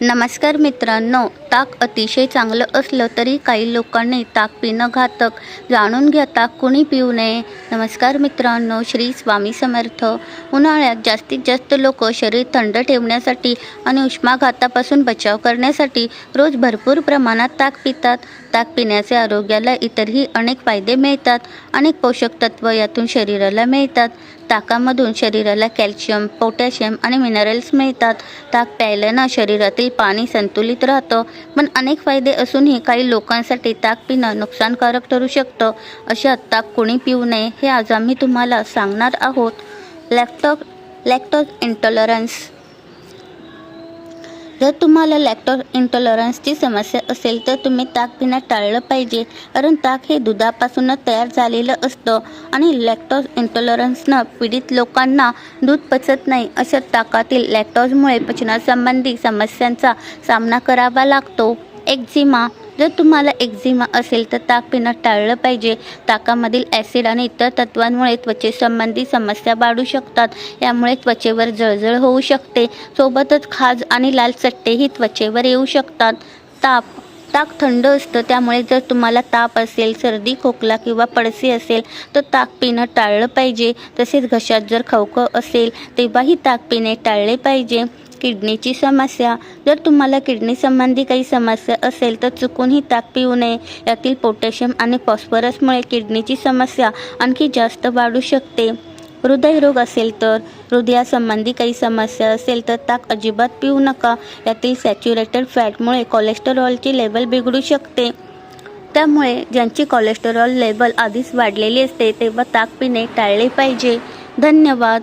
नमस्कार मित्रांनो ताक अतिशय चांगलं असलं तरी काही लोकांनी ताक पिणं घातक. जाणून घ्या ताक कुणी पिऊ नये? नमस्कार मित्रांनो श्री स्वामी समर्थ. उन्हाळ्यात जास्तीत जास्त लोक शरीर थंड ठेवण्यासाठी आणि उष्माघातापासून बचाव करण्यासाठी रोज भरपूर प्रमाणात ताक पितात. ताक पिण्याचे आरोग्याला इतरही अनेक फायदे मिळतात. अनेक पोषक तत्व यातून शरीराला मिळतात. ताकामधून शरीराला कॅल्शियम पोटॅशियम आणि मिनरल्स मिळतात. ताक प्यायल्यानं शरीरातील पाणी संतुलित राहतं. पण अनेक फायदे असूनही काही लोकांसाठी ताक पिणं नुकसानकारक ठरू शकतं. अशात ताक कोणी पिऊ नये हे आज आम्ही तुम्हाला सांगणार आहोत. लॅक्टो लॅक्टॉज इंटॉलरन्स जर तुम्हाला लॅक्टो इंटॉलरन्सची समस्या असेल तर तुम्ही ताक पिणं टाळलं पाहिजे. कारण ताक हे दुधापासूनच तयार झालेलं असतं आणि लॅक्टोज इंटॉलरन्सनं पीडित लोकांना दूध पचत नाही. अशा ताकातील लॅक्टोजमुळे पचनासंबंधी समस्यांचा सामना करावा लागतो. एक्झिमा जर तुम्हाला एक्झिमा असेल तर ताक पिणं टाळलं पाहिजे. ताकामधील ॲसिड आणि इतर तत्वांमुळे त्वचेसंबंधी समस्या वाढू शकतात. यामुळे त्वचेवर जळजळ होऊ शकते. सोबतच खाज आणि लाल चट्टेही त्वचेवर येऊ शकतात. ताप ताक थंड असतं त्यामुळे जर तुम्हाला ताप असेल सर्दी खोकला किंवा पडसे असेल तर ताक पिणं टाळलं पाहिजे. तसेच घशात जर खवखव असेल तेव्हाही ताक पिणे टाळले पाहिजे. किडनीची समस्या. जर तुम्हाला किडनी संबंधी काही समस्या असेल तर चुकूनही ताक पिऊ नये. यातील पोटॅशियम आणि फॉस्फरसमुळे किडनीची समस्या आणखी जास्त वाढू शकते. हृदयरोग असेल तर हृदयासंबंधी काही समस्या असेल तर ताक अजिबात पिऊ नका. यातील सॅच्युरेटेड फॅटमुळे कोलेस्टेरॉलची लेवल बिघडू शकते. त्यामुळे ज्यांची कोलेस्टेरॉल लेवल आधीच वाढलेली असते तेव्हा ताक पिणे टाळले पाहिजे. धन्यवाद.